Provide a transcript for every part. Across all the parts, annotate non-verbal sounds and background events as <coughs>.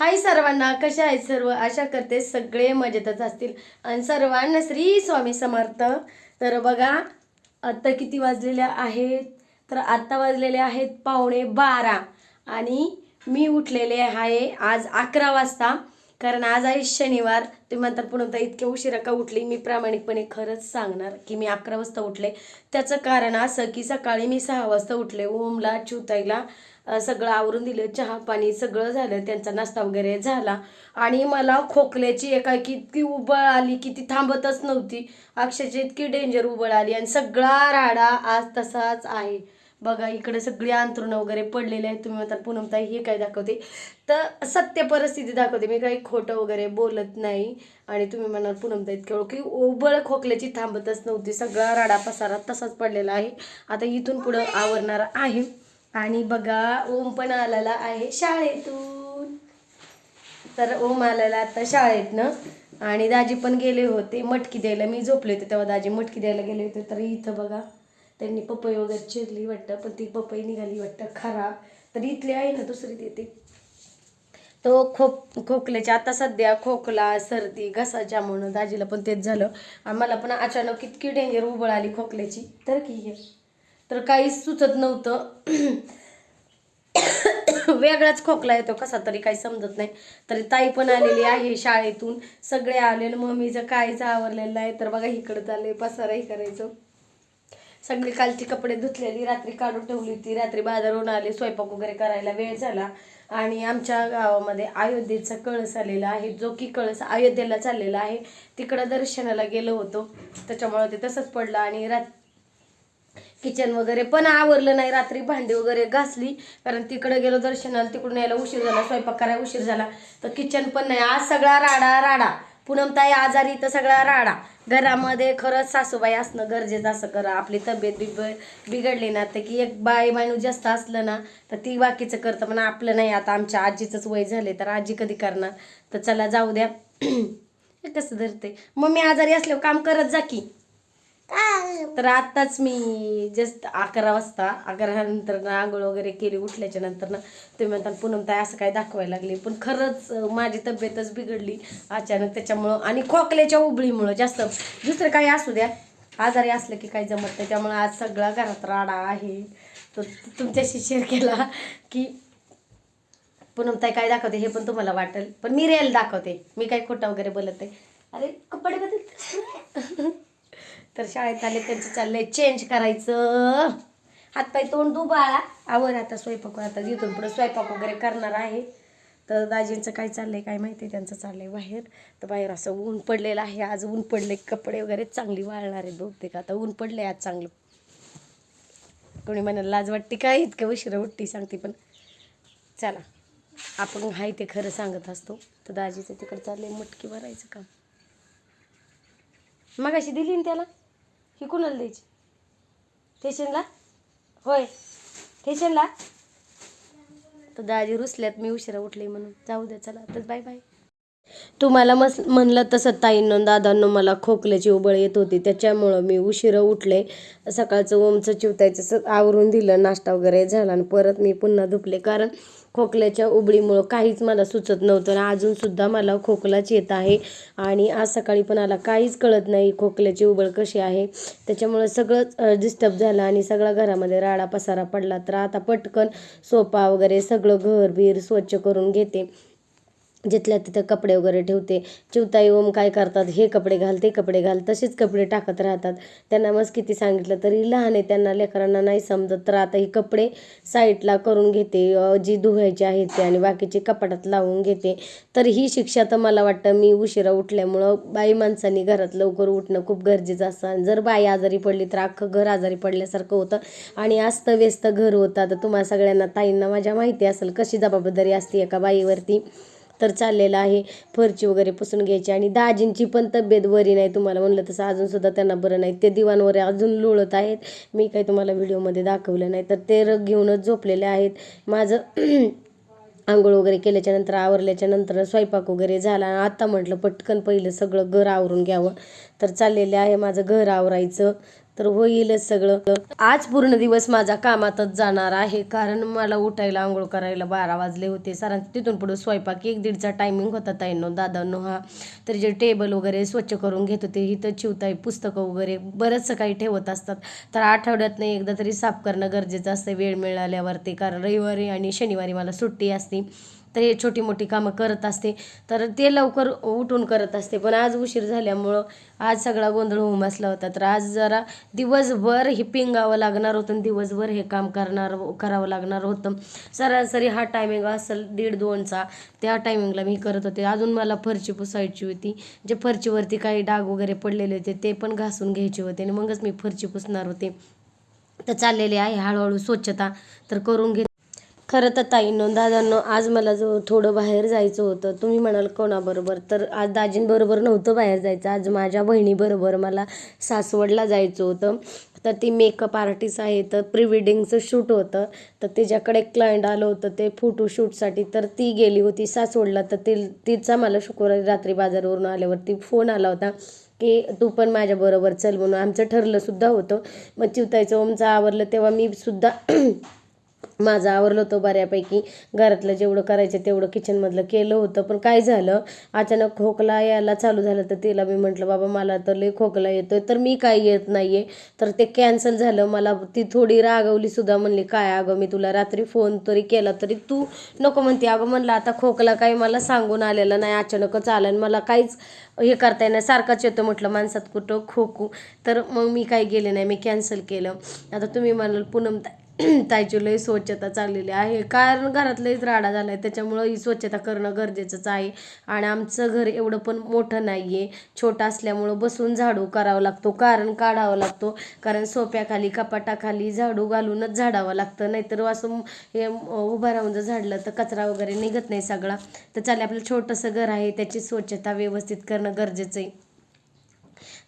हाय सर्वांना कशा आहेत सर्व? आशा करते सगळे मजेतच असतील. आणि सर्वांना श्री स्वामी समर्थ. तर बघा आत्ता किती वाजलेल्या आहेत? तर आत्ता वाजलेले आहेत पावणे बारा. आणि मी उठलेले आहे आज अकरा वाजता. कारण आज आहे शनिवार. तुम्ही म्हणतात पुन्हा इतक्या उशिरा का उठली? मी प्रामाणिकपणे खरंच सांगणार की मी अकरा वाजता उठले. त्याचं कारण असं की सकाळी मी सहा वाजता उठले. ओमला चिवताईला सगळं आवरून दिलं. चहा पाणी सगळं झालं. त्यांचा नाश्ता वगैरे झाला. आणि मला खोकल्याची एकाएकी इतकी उबळ आली की ती थांबतच नव्हती. अक्षरशः इतकी डेंजर उबळ आली. आणि सगळा राडा आज तसाच आहे. बघा इकडे सगळी अंतरुणं वगैरे पडलेले आहेत. तुम्ही म्हणतात पूनमताई हे काय दाखवते? तर सत्य परिस्थिती दाखवते. मी काही खोटं वगैरे बोलत नाही. आणि तुम्ही म्हणाल पूनमताई केवळ की ओबळ खोकल्याची थांबतच नव्हती. सगळा राडा पसारा तसाच पडलेला आहे. आता इथून पुढं आवरणार आहे. आणि बघा ओम पण आलेला आहे शाळेतून. तर ओम आलेला आता शाळेतनं. आणि दाजी पण गेले होते मटकी द्यायला. मी झोपले होते तेव्हा दाजी मटकी द्यायला गेले होते. तर इथं बघा त्यांनी पपई वगैरे चिरली वाटतं पण ती पपई निघाली वाटतं खराब. तर इथली आहे ना दुसरी देते. तो खोक खोकल्याच्या आता सध्या खोकला सर्दी घसाच्या म्हणून दाजीला पण तेच झालं. आणि मला पण अचानक इतकी डेंजर उबळ आली खोकल्याची. तर की हे. तर काहीच सुचत नव्हतं. <coughs> वेगळाच खोकला येतो कसा तरी काही समजत नाही. तरी ताई पण आलेली आहे शाळेतून. सगळे आलेले मम्मीचं काहीच आवरलेलं आहे तर बघा इकडं चाललंय पसाराही करायचं. सगळी कालची कपडे धुतलेली रात्री काढून ठेवली होती. रात्री बाजारून आले स्वयंपाक वगैरे करायला वेळ झाला. आणि आमच्या गावामध्ये अयोध्येचा कळस आलेला आहे. जो की कळस अयोध्येला चाललेला आहे तिकडं दर्शनाला गेलो होतो. त्याच्यामुळे ते तसंच पडलं आणि रात किचन वगैरे पण आवरलं नाही. रात्री भांडी वगैरे घासली कारण तिकडे गेलो दर्शनाला तिकडून यायला उशीर झाला स्वयंपाक करायला उशीर झाला. तर किचन पण नाही. आज सगळा राडा राडा पूनमताई आजारी तर सगळा राडा. घरामध्ये खरंच सासूबाई असणं गरजेचं असं करा. आपली तब्येत बिब बिघडली ना तर की एक बाई माणूस जास्त असलं ना तर ती बाकीचं करतं. पण आपलं नाही. आता आमच्या आजीचंच वय झाले तर आजी कधी करणार? तर चला जाऊ द्या. <clears throat> हे कसं धरते मग मी आजारी असल्यावर काम करत जा की. तर आत्ताच मी जस्ट अकरा वाजता अकरा नंतर आंघोळ वगैरे केली उठल्याच्या नंतर ना तुम्ही म्हणता पूनम ताई असं काय दाखवायला लागले? पण खरंच माझी तब्येतच बिघडली अचानक त्याच्यामुळं आणि खोकल्याच्या उबळीमुळं जास्त. दुसरं काही असू द्या. आजारी असलं की काही जमत नाही. त्यामुळं आज सगळा घरात राडा आहे. तर तुमच्याशी शेअर केला की पूनम ताई काय दाखवते? हे पण तुम्हाला वाटेल. पण मी रिअल दाखवते. मी काही खोटं वगैरे बोलत नाही. अरे कपडे बदल. तर शाळेत आले त्यांचं चाललंय चेंज करायचं. हातपाय तोंड दुबाळा. आवर आता स्वयंपाक आता इथून पुढे स्वयंपाक वगैरे करणार आहे. तर दाजींचं काय चाललंय काय माहिती त्यांचं चाललंय बाहेर. तर बाहेर असं ऊन पडलेलं आहे. आज ऊन पडले कपडे वगैरे चांगली वाळणार आहे बहुतेक. आता ऊन पडले आज चांगलं. कोणी म्हणाल लाज वाटते काय इतकं उशिरा उठती सांगते पण. चला आपण हाय ते खरं सांगत असतो. तर दाजीचं तिकडं चाललंय मटकी भरायचं काम. मग अशी दिली ना त्याला? ही कुणाला द्यायची? स्टेशनला होय. स्टेशनला तर दाजी रुसल्यात मी उशिरा उठले म्हणून. जाऊ द्या चला. तर बाय बाय तुम्हाला मस म्हणलं तसं ताईंनो दादांनो मला खोकल्याची उबळ येत होती. त्याच्यामुळं मी उशिरा उठले. सकाळचं ओमचं चिवतायचं स आवरून दिलं. नाश्ता वगैरे झाला आणि परत मी पुन्हा धुपले कारण खोकल्याच्या उबळीमुळं काहीच मला सुचत नव्हतं आणि अजूनसुद्धा मला खोकलाच येत आहे. आणि आज सकाळी पण आला. काहीच कळत नाही खोकल्याची उबळ कशी आहे. त्याच्यामुळं सगळंच डिस्टर्ब झालं आणि सगळा घरामध्ये राडा पसारा पडला. तर आता पटकन सोपा वगैरे सगळं घर बीर स्वच्छ करून घेते. जिथल्या तिथं कपडे वगैरे ठेवते. चिवताई ओम काय करतात? हे कपडे घाल ते कपडे घाल तसेच कपडे टाकत राहतात. त्यांना मग किती सांगितलं तरी लहान आहे त्यांना लेकरांना नाही समजत. तर आता ही कपडे साईडला करून घेते. जी धुवायची आहेत ते आणि बाकीचे कपाटात लावून घेते. तर ही शिक्षा तर मला वाटतं मी उशिरा उठल्यामुळं बाई माणसांनी घरात लवकर उठणं खूप गरजेचं असतं. जर बाई आजारी पडली तर अख्खं घर आजारी पडल्यासारखं होतं. आणि अस्तव्यस्त घर होतं. तर तुम्हाला सगळ्यांना ताईंना माझ्या माहिती असेल कशी जबाबदारी असते एका बाईवरती. तर चाललेलं आहे. फरची वगैरे पुसून घ्यायची आणि दाजींची पण तब्येत बरी नाही तुम्हाला म्हणलं तसं अजूनसुद्धा त्यांना बरं नाही. ते दिवाणवर अजून लोळत आहेत. मी काही तुम्हाला व्हिडिओमध्ये दाखवलं नाही. तर ते रग घेऊनच झोपलेले आहेत. माझं <clears throat> आंघोळ वगैरे केल्याच्यानंतर आवरल्याच्या नंतर स्वयंपाक वगैरे झाला. आता म्हटलं पटकन पहिलं सगळं घर आवरून घ्यावं. तर चाललेलं आहे माझं घर आवरायचं. तर होईलच सगळं. आज पूर्ण दिवस माझा कामातच जाणार आहे. कारण मला उठायला आंघोळ करायला बारा वाजले होते. सरांचं तिथून पुढे स्वयंपाक एक दीडचा टायमिंग होता ताईंनो दादांनो हा. तर जे टेबल वगैरे स्वच्छ करून घेत होते इथं चिवताई पुस्तकं वगैरे बरंचसं काही ठेवत असतात. तर आठवड्यात नाही एकदा तरी साफ करणं गरजेचं असतं. वेळ मिळाल्यावरती. कारण रविवारी आणि शनिवारी मला सुट्टी असते. तर हे छोटी मोठी कामं करत असते. तर ते लवकर उठून करत असते. पण आज उशीर झाल्यामुळं आज सगळा गोंधळ होऊन बसला होता. तर आज जरा दिवसभर हे पिंगावं लागणार होतं आणि दिवसभर हे काम करणार करावं लागणार होतं. सरासरी हा टायमिंग असेल दीड दोनचा. त्या टायमिंगला मी करत होते. अजून मला फरची पुसायची होती. जे फरचीवरती काही डाग वगैरे पडलेले होते ते पण घासून घ्यायचे होते आणि मगच मी फरची पुसणार होते. तर चाललेली आहे हळूहळू स्वच्छता. तर करून घे खरं तर ताईंनो दादांनो आज मला जो थोडं बाहेर जायचं होतं तुम्ही म्हणाल कोणाबरोबर तर आज दाजींबरोबर नव्हतं बाहेर जायचं. आज माझ्या बहिणीबरोबर मला सासवडला जायचं होतं. तर ती मेकअप आर्टिस्ट आहे तर प्री वेडिंगचं शूट होतं. तर तिच्याकडे क्लायंट आलं होतं ते फोटोशूटसाठी तर ती गेली होती सासवडला तर ती तिचा मला शुक्रवारी रात्री बाजारवरून आल्यावरती फोन आला होता की तू पण माझ्याबरोबर चल म्हणून. आमचं ठरलंसुद्धा होतं. मग चिवतायचं ओमचं आवरलं तेव्हा मी सुद्धा माझं आवरलं होतं बऱ्यापैकी. घरातलं जेवढं करायचं तेवढं किचनमधलं केलं होतं. पण काय झालं अचानक खोकला यायला चालू झालं तर तिला मी म्हटलं बाबा मला तर लई खोकला येतो तर मी काय येत नाही आहे तर ते कॅन्सल झालं. मला ती थोडी रागवली सुद्धा म्हणली काय अगं मी तुला रात्री फोन तरी केला तरी तू नको म्हणते. अगं म्हणलं आता खोकला काही मला सांगून आलेला नाही अचानकच आलं आणि मला काहीच हे करता येणार सारखाच येतो. म्हटलं माणसात कुठं खोकू? तर मग मी काही गेले नाही मी कॅन्सल केलं. आता तुम्ही म्हणाल पूनम <clears throat> ताईची लई स्वच्छता चाललेली आहे. कारण घरात लईच राडा झाला आहे त्याच्यामुळं ही स्वच्छता करणं गरजेचंच आहे. आणि आमचं घर एवढं पण मोठं नाही आहे छोटं असल्यामुळं बसून झाडू करावा लागतो कारण काढावा लागतो. कारण सोप्याखाली कपाटाखाली झाडू घालूनच झाडावं लागतं. नाहीतर असं हे उभं राहून जर झाडलं तर कचरा वगैरे निघत नाही सगळा. तर चालेल आपलं छोटंसं घर आहे त्याची स्वच्छता व्यवस्थित करणं गरजेचं आहे.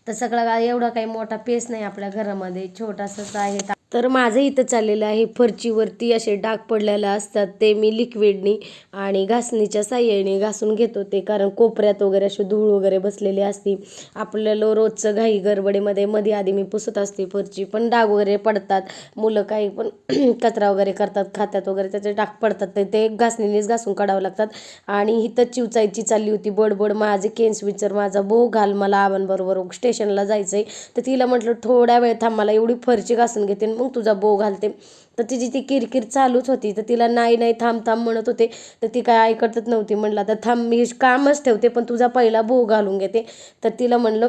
तर सगळा एवढा काही मोठा पेस नाही आपल्या घरामध्ये. छोटासाच आहे. तर माझं इथं चाललेलं आहे. फरचीवरती असे डाग पडलेला असतात. ते मी लिक्विडनी आणि घासणीच्या साह्याने घासून घेत होते. कारण कोपऱ्यात वगैरे अशी धूळ वगैरे बसलेली असती. आपल्याला रोजचं घाई गरबडीमध्ये मध्ये आधी मी पुसत असते. फरची पण डाग वगैरे पडतात. मुलं काही पण <clears throat> कचरा वगैरे करतात. खात्यात वगैरे त्याचे डाग पडतात. ते ते घासणीनेच घासून काढावं लागतात. आणि इथं चिवचायची चालली होती. बडबड माझे केन्स विचार माझा बो घाल. मला आवांबरोबर स्टेशनला जायचं आहे तर तिला म्हटलं थोड्या वेळ थांब. मला एवढी फरची घासून घेते मग तुझा बो घालते. तर तिची ती किरकिर चालूच होती. तर तिला नाही नाही थांब थांब म्हणत होते. तर ती काय ऐकतच नव्हती. म्हणला तर थांब मी कामच ठेवते पण तुझा पहिला बो घालून घेते. तर तिला म्हणलं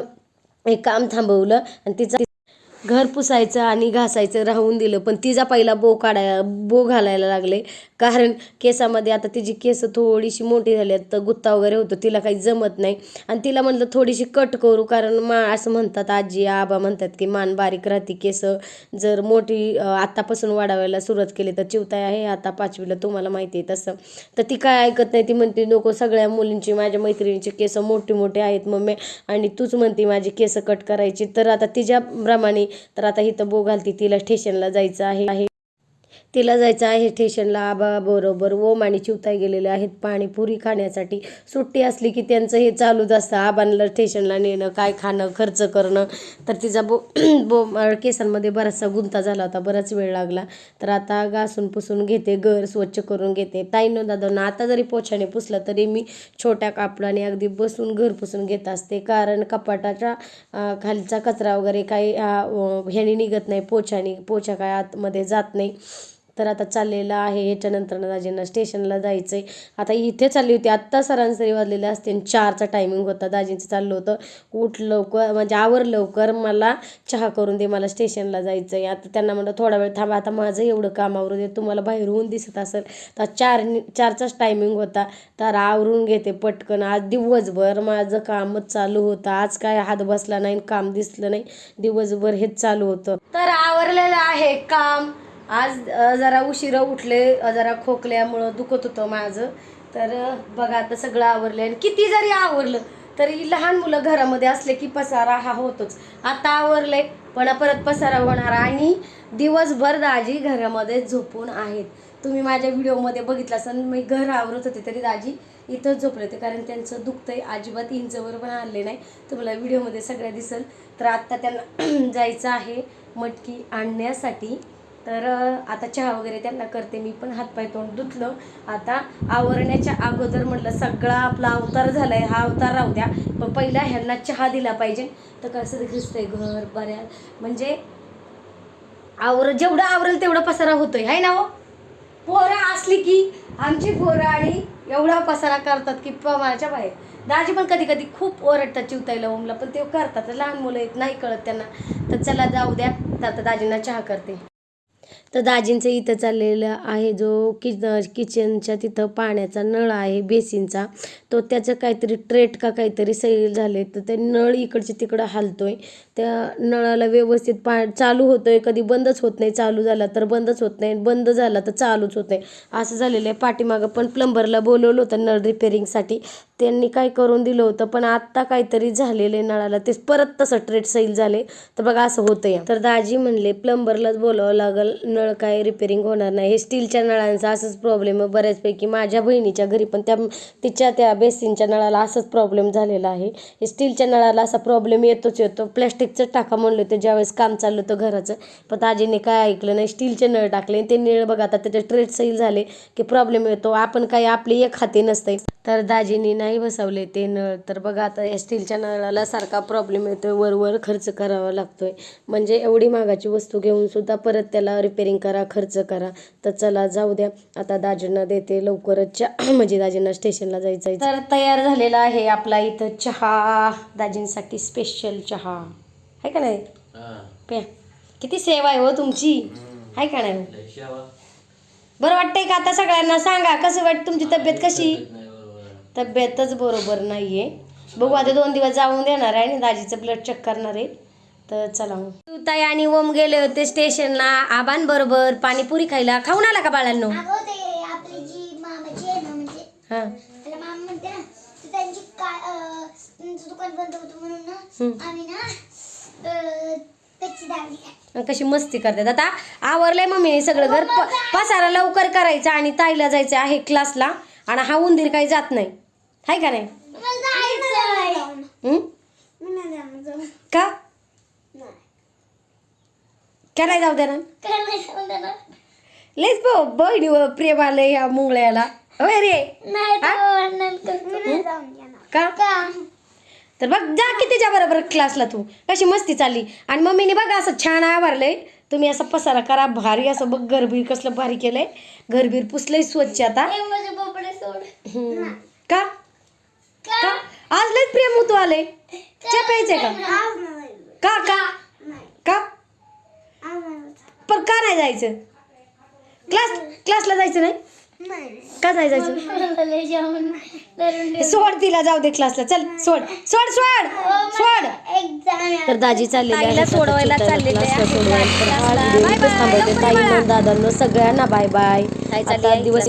एक काम थांबवलं आणि तिचा घर पुसायचं आणि घासायचं राहून दिलं. पण तिचा पहिला बो काढाय बो घालायला लागले. कारण केसामध्ये आता तिची केस थोडीशी मोठी झाली आहेत तर गुत्ता वगैरे होतो तिला काही जमत नाही. आणि तिला म्हटलं थोडीशी कट करू कारण मा असं म्हणतात आजी आबा म्हणतात की मान बारीक राहते केस जर मोठी आत्तापासून वाढवायला सुरुवात केली तर चिवताय आहे आता पाचवीला तुम्हाला माहिती आहे तसं. तर ती काय ऐकत नाही ती म्हणते नको सगळ्या मुलींची माझ्या मैत्रिणीचे केस मोठे मोठे आहेत मम्मी आणि तूच म्हणते माझी केस कट करायची. तर आता तिच्याप्रमाणे तर आता इथं बो घालती तिला स्टेशनला जायचं आहे. तिला जायचं आहे स्टेशनला. आबा बरोबर. ओम आणि चिवताई गेलेले आहेत पाणीपुरी खाण्यासाठी. सुट्टी असली की त्यांचं हे चालूच असतं. आबांना स्टेशनला नेणं काय खाणं खर्च करणं. तर तिचा बो <clears throat> बो केसांमध्ये बराचसा गुंता झाला होता. बराच वेळ लागला. तर आता घासून पुसून घेते घर स्वच्छ करून घेते. ताईनो दादांना आता जरी पोछाने पुसलं तरी मी छोट्या कापडाने अगदी बसून घर पुसून घेत असते. कारण कपाटाच्या खालचा कचरा वगैरे काही ह्याने निघत नाही. पोछाने पोछा काय आतमध्ये जात नाही. तर आता चाललेलं आहे. याच्यानंतर दाजींना स्टेशनला जायचं आहे आता इथे चालली होती. आत्ता सरांसरी वाजलेले असते चारचा टायमिंग होता. दाजींचं चाललं होतं. उठ लवकर म्हणजे आवर लवकर मला चहा करून दे. मला स्टेशनला जायचं आहे आता त्यांना म्हणलं थोडा वेळ थांबा. आता माझं एवढं काम आवरून दे. तुम्हाला बाहेरून दिसत असेल तर चार चारचाच टायमिंग होता. तर आवरून घेते पटकन. आज दिवसभर माझं कामच चालू होतं. आज काय हात बसला नाही काम दिसलं नाही. दिवसभर हेच चालू होतं. तर आवरलेलं आहे काम. आज जरा उशिरा उठले जरा खोकल्यामुळं दुखत होतं माझं. तर बघा आता सगळं आवरलं आणि किती जरी आवरलं तरी लहान मुलं घरामध्ये असले की पसारा हा होतोच. आता आवरले पण परत पसारा होणार आणि दिवसभर दाजी घरामध्ये झोपून आहेत. तुम्ही माझ्या व्हिडिओमध्ये बघितला असेल मी घर आवरत होते तरी दाजी इथंच झोपले होते कारण त्यांचं दुखतंय अजिबात इंचवर पण आणले नाही. तुम्हाला व्हिडिओमध्ये सगळ्या दिसेल. तर आत्ता त्यांना <clears throat> जायचं आहे मटकी आणण्यासाठी. तर आता चहा वगैरे त्यांना करते. मी पण हातपाय तोंड धुतलं. आता आवरण्याच्या अगोदर म्हटलं सगळा आपला अवतार झालाय. हा अवतार राहू द्या. पण पहिला ह्यांना चहा दिला पाहिजे. तर कसं दिसतंय घर बऱ्या. म्हणजे आवर जेवढं आवरेल तेवढा पसारा होतोय. आहे ना हो? पोरं असली की आमची पोरं आणि एवढा पसारा करतात की प्रमाणाच्या बाहेर. दाजी पण कधी कधी खूप ओरडतात चिवतायला ओमला. पण ते करतात. लहान मुलं आहेत नाही कळत त्यांना. तर चला जाऊ द्या. तर आता दाजींना चहा करते. तर दाजींचं इथं चाललेलं आहे जो किच किचनच्या तिथं पाण्याचा नळ आहे बेसिनचा. तो त्याचं काहीतरी ट्रेट का काहीतरी सैल झाले. तर ते नळ इकडचे तिकडं हालतोय. त्या नळाला व्यवस्थित पा चालू होतोय. कधी बंदच होत नाही. चालू झाला तर बंदच होत नाही. बंद झाला तर चालूच होत नाही. असं झालेलं आहे. पाठीमागं पण प्लंबरला बोलवलं होतं नळ रिपेरिंगसाठी. त्यांनी काय करून दिलं होतं पण आत्ता काहीतरी झालेले नळाला. ते परत तसं ट्रेट सैल झाले. तर बघा असं होतंय. तर दाजी म्हणले प्लंबरलाच बोलावं लागल नळ काय रिपेरिंग होणार नाही. हे स्टीलच्या नळांचा असंच प्रॉब्लेम आहे बऱ्याचपैकी. माझ्या बहिणीच्या घरी पण त्या तिच्या त्या बेसिनच्या नळाला असंच प्रॉब्लेम झालेला आहे. हे स्टीलच्या नळाला असा प्रॉब्लेम येतोच येतो. प्लॅस्टिकचं टाका म्हणलं होतं ज्यावेळेस काम चाललं होतं घराचं. पण दाजीने काय ऐकलं नाही. स्टीलचे नळ टाकले ते नळ बघा आता त्याचे ट्रेट सैल झाले की प्रॉब्लेम येतो. आपण काही आपली एक हाती नसते. तर दाजीने नाही बसवले ते नळ. तर बघा आता या स्टीलच्या नळाला सारखा प्रॉब्लेम येतोय. वर वर खर्च करावा लागतोय. म्हणजे एवढी महागाची वस्तू घेऊन सुद्धा परत त्याला रिपेरिंग करा खर्च करा. तर चला जाऊ द्या. आता दाजींना देते लवकरच. चहा <clears throat> म्हणजे दाजींना स्टेशनला जायचं आहे. तर तयार झालेला आहे आपला इथं चहा. दाजींसाठी स्पेशल चहा. आहे का नाही? प्या. किती सेवा आहे हो तुमची. आहे का नाही? बरं वाटतंय का आता सगळ्यांना? सांगा कसं वाटतं तुमची तब्येत कशी? तब्येतच बरोबर नाहीये. बघू आता दोन दिवस जाऊन देणार आहे आणि दाजीचं ब्लड चेक करणार आहे. तर चला मग. ताई आणि ओम गेले होते स्टेशनला आबान बरोबर पाणीपुरी खायला. खाऊन आला का बाळांनो? अगं ते आपली जी मामाची आहे ना म्हणजे हा. त्याला मामा म्हणते ना तर त्यांची काय अं, त्यांचं दुकान बंद होतं म्हणून ना हम्म. आम्ही ना अं, त्याची दाढी काय आणि कशी मस्ती करतात. आता आवरलंय मम्मी सगळं घर. प- पसारा लवकर करायचा आणि ताईला जायचं आहे क्लासला आणि हा उंदीर काही जात नाही. हाय का नाही. का नाही काय नाही जाऊ देणार? लेच भाऊ बहिणी प्रेम या मुंगळ्याला. होय रे? का? तर बघ जा की तिच्या बरोबर क्लासला तू. कशी मस्ती चालली. आणि मम्मीने बघा असं छान आवरलंय तुम्ही असं पसारा करा भारी असं बघ घरबीर कसलं भारी केलंय. घरबीर पुसलंय स्वच्छ आता. का? का? आज लयच प्रेम होतो आले. च्या प्यायचंय का? आज नाही. का का? का? पण का नाही जायचं? क्लास क्लासला जायचं नाही? नाही. का नाही जायचं सोड तिला जाऊ दे क्लासला. चल सोड. सोड सोड! सोड! एक्झाम तर दाजी चाललेली आहे सोडवायला हा. थांबवते. ताई. दादांनो सगळ्यांना बाय बाय. दिवस